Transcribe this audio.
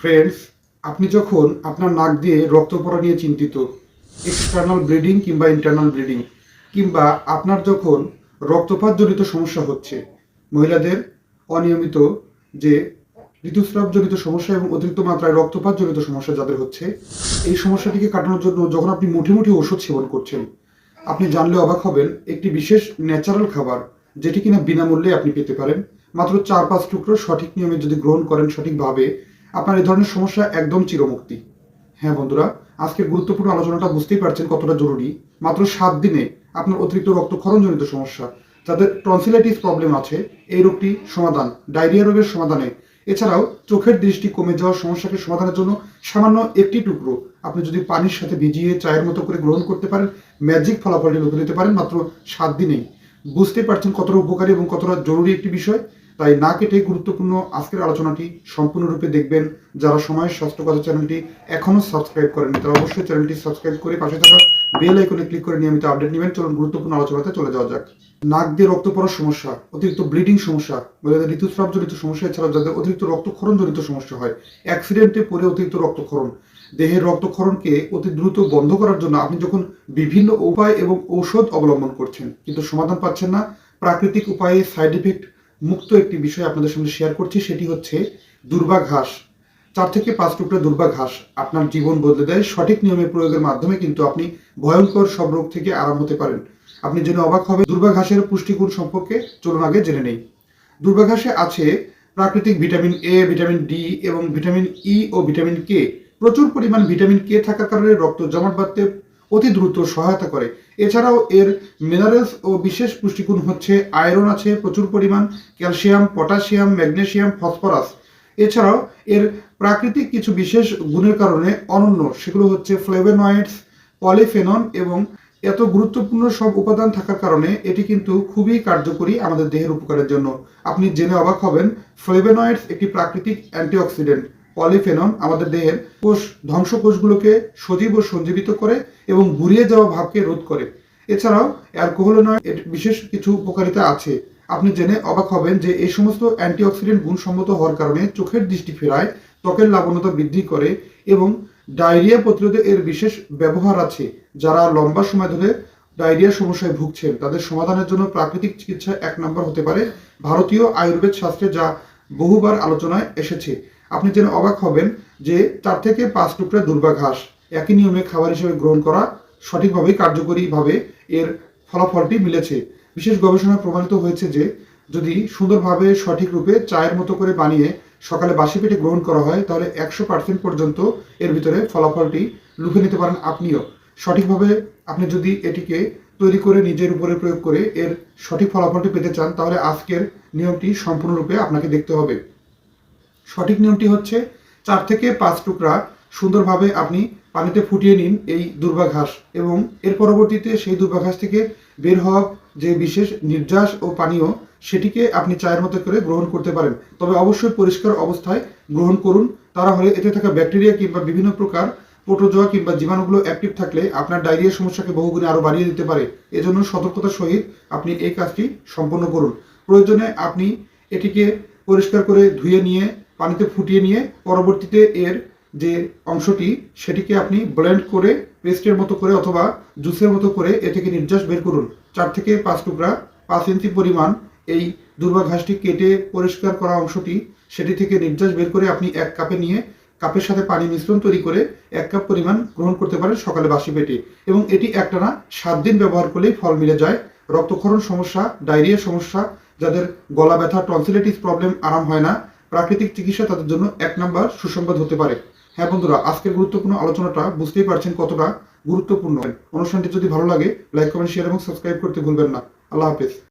Friends আপনি যখন আপনার নাক দিয়ে রক্ত পড়া নিয়ে চিন্তিত এক্সটার্নাল ব্লিডিং কিংবা ইন্টারনাল ব্লিডিং কিংবা আপনার যখন রক্তপাতজনিত সমস্যা হচ্ছে, মহিলাদের অনিয়মিত যে ঋতুস্রাবজনিত সমস্যা এবং অতিরিক্ত মাত্রায় রক্তপাতজনিত সমস্যা যাদের হচ্ছে, এই সমস্যাটিকে কাটানোর জন্য যখন আপনি মুঠি মুঠি ওষুধ সেবন করছেন, আপনি জানলে অবাক হবেন, একটি বিশেষ ন্যাচারাল খাবার যেটি কিনা বিনামূল্যে আপনি পেতে পারেন, মাত্র চার পাঁচ টুকরো সঠিক নিয়মে যদি গ্রহণ করেন সঠিকভাবে আপনার এই ধরনের সমস্যা একদম চিরমুক্তি। হ্যাঁ বন্ধুরা, আজকের গুরুত্বপূর্ণ আলোচনাটা বুঝতেই পারছেন কতটা জরুরি। মাত্র সাত দিনে আপনার অতিরিক্ত রক্তক্ষরণজনিত সমস্যা, যাদের টনসিলাইটিস প্রবলেম আছে, এই রোগটি সমাধান, ডায়রিয়া রোগের সমাধানে। এছাড়াও চোখের দৃষ্টি কমে যাওয়ার সমস্যাকে সমাধানের জন্য সামান্য একটি টুকরো আপনি যদি পানির সাথে ভিজিয়ে চায়ের মতো করে গ্রহণ করতে পারেন ম্যাজিক ফলাফলটি লক্ষ্য দিতে পারেন মাত্র সাত দিনেই। বুঝতে পারছেন কতটা উপকারী এবং কতটা জরুরি একটি বিষয়। তাই না কেটে গুরুত্বপূর্ণ আজকের আলোচনাটি সম্পূর্ণরূপে দেখবেন। যারা সময়ের স্বাস্থ্য কথা চ্যানেলটি এখনও সাবস্ক্রাইব করেন তারা অবশ্যই চ্যানেলটি সাবস্ক্রাইব করে পাশে থাকা বেল আইকনে ক্লিক করে নিয়মিত আপডেট নেবেন। চলুন গুরুত্বপূর্ণ আলোচনাতে চলে যাওয়া যাক। নাক দিয়ে রক্ত পড়ার সমস্যা, অতিরিক্ত ব্লিডিং সমস্যা মহিলাদের ঋতুস্রাবজনিত সমস্যা, এছাড়াও যাদের অতিরিক্ত রক্তক্ষরণজনিত সমস্যা হয়, অ্যাক্সিডেন্টে পড়ে অতিরিক্ত রক্তক্ষরণ। দেহের রক্তক্ষরণকে অতি দ্রুত বন্ধ করার জন্য আপনি যখন বিভিন্ন উপায় এবং ঔষধ অবলম্বন করছেন, কিন্তু সমাধান পাচ্ছেন না, প্রাকৃতিক উপায়ে সাইড ইফেক্ট মুক্ত একটি বিষয় আপনাদের সঙ্গে শেয়ার করছি, সেটি হচ্ছে দুর্বা ঘাস চার থেকে পাঁচ টুকরা দুর্বা ঘাস আপনার জীবন বদলে দেয়। সঠিক নিয়মে প্রয়োগের মাধ্যমে কিন্তু আপনি ভয়ঙ্কর সব রোগ থেকে আরাম হতে পারেন। আপনি জেনে অবাক হবে দুর্বা ঘাসের পুষ্টিগুণ সম্পর্কে চলুন আগে জেনে নেই। দুর্বা ঘাসে আছে প্রাকৃতিক ভিটামিন এ ভিটামিন ডি এবং ভিটামিন ই ও ভিটামিন কে প্রচুর পরিমাণ ভিটামিন কে থাকার কারণে রক্ত জমাট বাঁধতে অতি দ্রুত সহায়তা করে। এছাড়াও এর মিনারেলস ও বিশেষ পুষ্টিগুণ হচ্ছে আয়রন আছে, প্রচুর পরিমাণ ক্যালসিয়াম পটাশিয়াম ম্যাগনেসিয়াম ফসফরাস এছাড়াও এর প্রাকৃতিক কিছু বিশেষ গুণের কারণে অনন্য, সেগুলো হচ্ছে ফ্লেভেনয়েডস পলিফেনন এবং এত গুরুত্বপূর্ণ সব উপাদান থাকার কারণে এটি কিন্তু খুবই কার্যকরী আমাদের দেহের উপকারের জন্য। আপনি জেনে অবাক হবেন ফ্লেভেনয়েডস একটি প্রাকৃতিক অ্যান্টিঅক্সিডেন্ট পলিফেনন আমাদের দেহের কোষ ধ্বংস কোষগুলোকে সজীব ও সঞ্জীবিত করে এবং গুরিয়ে যাওয়া ভাবকে রোধ করে। এছাড়াও অ্যালকোহলনয়েড এর বিশেষ কিছু উপকারিতা আছে। আপনি জেনে অবাক হবেন যে এই সমস্ত অ্যান্টিঅক্সিডেন্ট গুণসম্মত হওয়ার কারণে চোখের দৃষ্টি ফেরায়, ত্বকের লাবণ্যতা বৃদ্ধি করে এবং ডায়রিয়া প্রতিরোধে এর বিশেষ ব্যবহার আছে, যারা লম্বা সময় ধরে ডায়রিয়া সমস্যায় ভুগছেন। তাদের সমাধানের জন্য প্রাকৃতিক চিকিৎসা এক নম্বর হতে পারে। ভারতীয় আয়ুর্বেদ শাস্ত্রে যা বহুবার আলোচনায় এসেছে আপনি যেন অবাক হবেন যে চার থেকে পাঁচ টুকরা দুর্বা ঘাস একই নিয়মে খাবার হিসেবে গ্রহণ করা সঠিকভাবে কার্যকরীভাবে এর ফলাফলটি মিলেছে। বিশেষ গবেষণায় প্রমাণিত হয়েছে যে যদি সুন্দরভাবে সঠিক রূপে চায়ের মতো করে বানিয়ে সকালে বাসি পেটে গ্রহণ করা হয়, তাহলে একশো পার্সেন্ট পর্যন্ত এর ভিতরে ফলাফলটি লুফে নিতে পারেন আপনিও। সঠিকভাবে আপনি যদি এটিকে তৈরি করে নিজের উপরে প্রয়োগ করে এর সঠিক ফলাফলটি পেতে চান, তাহলে আজকের নিয়মটি সম্পূর্ণরূপে আপনাকে দেখতে হবে। সঠিক নিয়মটি হচ্ছে চার থেকে পাঁচ টুকরা সুন্দরভাবে আপনি পানিতে ফুটিয়ে নিন এই দুর্বা ঘাস এবং এর পরবর্তীতে সেই দুর্বা ঘাস থেকে বের হওয়া যে বিশেষ নির্যাস ও পানীয় সেটিকে আপনি চায়ের মতো করে গ্রহণ করতে পারেন। তবে অবশ্যই পরিষ্কার অবস্থায় গ্রহণ করুন। তারা হলে এতে থাকা ব্যাকটেরিয়া কিংবা বিভিন্ন প্রকার প্রোটোজোয়া কিংবা জীবাণুগুলো অ্যাক্টিভ থাকলে আপনার ডায়রিয়া সমস্যাকে বহুগুণে আরও বাড়িয়ে দিতে পারে। এজন্য সতর্কতার সহিত আপনি এই কাজটি সম্পন্ন করুন। প্রয়োজনে আপনি এটিকে পরিষ্কার করে ধুয়ে নিয়ে পানিতে ফুটিয়ে নিয়ে পরবর্তীতে এর যে অংশটি, সেটিকে আপনি ব্লেন্ড করে পেস্টের মতো করে অথবা জুসের মতো করে এ থেকে নির্যাস বের করুন। চার থেকে পাঁচ টুকরা, পাঁচ ইঞ্চি পরিমাণ এই দুর্বা ঘাসটি কেটে পরিষ্কার করা অংশটি, সেটি থেকে নির্যাস বের করে আপনি এক কাপে নিয়ে কাপের সাথে পানি মিশ্রণ তৈরি করে এক কাপ পরিমাণ গ্রহণ করতে পারেন সকালে বাসি পেটে। এবং এটি একটানা সাত দিন ব্যবহার করলেই ফল মিলে যায়। রক্তক্ষরণ সমস্যা ডায়রিয়া সমস্যা, যাদের গলা ব্যথা টনসিলাইটিস প্রবলেম আরাম হয় না প্রাকৃতিক চিকিৎসা তাদের জন্য এক নাম্বার সুসংবাদ হতে পারে। হ্যাঁ বন্ধুরা, আজকের গুরুত্বপূর্ণ আলোচনাটা বুঝতেই পারছেন কতটা গুরুত্বপূর্ণ। অনুষ্ঠানটি যদি ভালো লাগে, লাইক, কমেন্ট শেয়ার এবং সাবস্ক্রাইব করতে ভুলবেন না। আল্লাহ হাফেজ।